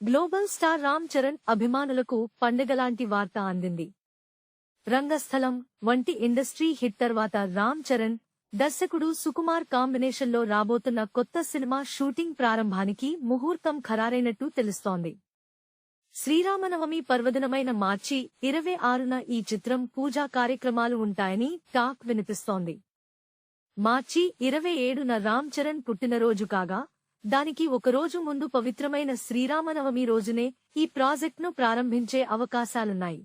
Global star Ram Charan అభిమానులకు పండగలాంటి వార్త అందింది. రంగస్థలం వంటి ఇండస్ట్రీ హిట్ తర్వాత రామ్ చరణ్ దర్శకుడు సుకుమార్ కాంబినేషన్లో రాబోతున్న కొత్త సినిమా షూటింగ్ ప్రారంభానికి ముహూర్తం ఖరారైనట్టు తెలుస్తోంది. శ్రీరామనవమి పర్వదినమైన మార్చి ఇరవై ఆరున ఈ చిత్రం పూజా కార్యక్రమాలు ఉంటాయని టాక్ వినిపిస్తోంది. మార్చి ఇరవై ఏడున రామ్ చరణ్ పుట్టినరోజు కాగా దానికి ఒకరోజు ముందు పవిత్రమైన శ్రీరామనవమి రోజునే ఈ ప్రాజెక్టును ప్రారంభించే అవకాశాలున్నాయి.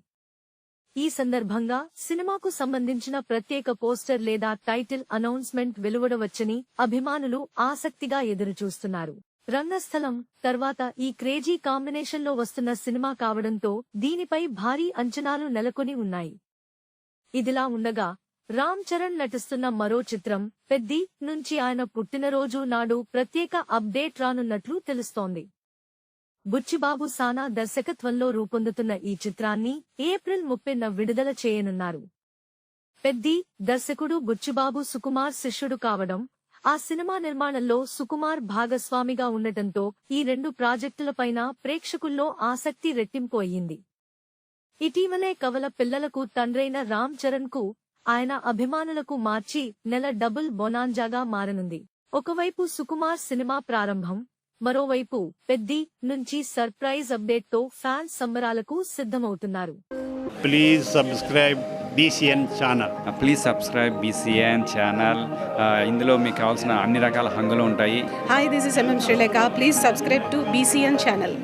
ఈ సందర్భంగా సినిమాకు సంబంధించిన ప్రత్యేక పోస్టర్ లేదా టైటిల్ అనౌన్స్మెంట్ వెలువడవచ్చని అభిమానులు ఆసక్తిగా ఎదురుచూస్తున్నారు. రంగస్థలం తర్వాత ఈ క్రేజీ కాంబినేషన్లో వస్తున్న సినిమా కావడంతో దీనిపై భారీ అంచనాలు నెలకొని ఉన్నాయి. ఇదిలా ఉండగా రామ్ చరణ్ నటిస్తున్న మరో చిత్రం పెద్ది నుంచి ఆయన పుట్టినరోజు నాడు ప్రత్యేక అప్డేట్ రానున్నట్లు తెలుస్తోంది. బుచ్చిబాబు సానా దర్శకత్వంలో రూపొందుతున్న ఈ చిత్రాన్ని ఏప్రిల్ ముప్పెన విడుదల చేయనున్నారు. పెద్ది దర్శకుడు బుచ్చిబాబు సుకుమార్ శిష్యుడు కావడం ఆ సినిమా నిర్మాణంలో సుకుమార్ భాగస్వామిగా ఉండటంతో ఈ రెండు ప్రాజెక్టులపైన ప్రేక్షకుల్లో ఆసక్తి రెట్టింపు అయ్యింది. ఇటీవలే కవల పిల్లలకు తండ్రైన రామ్ చరణ్కు ఆయన అభిమానులకు మార్చి నెల డబుల్ బొనాంజాగా మారనుంది. ఒకవైపు సుకుమార్ సినిమా ప్రారంభం మరోవైపు పెద్ది నుంచి సర్ప్రైజ్ అప్డేట్తో ఫ్యాన్స్ సంబరాలకు సిద్ధమవుతున్నారు. Please subscribe BCN channel. Please subscribe BCN channel. ఇందులో మీకు కావాల్సిన అన్ని రకాల హంగులు ఉంటాయి. Hi, this is MM Sri Lanka. Please subscribe to BCN channel.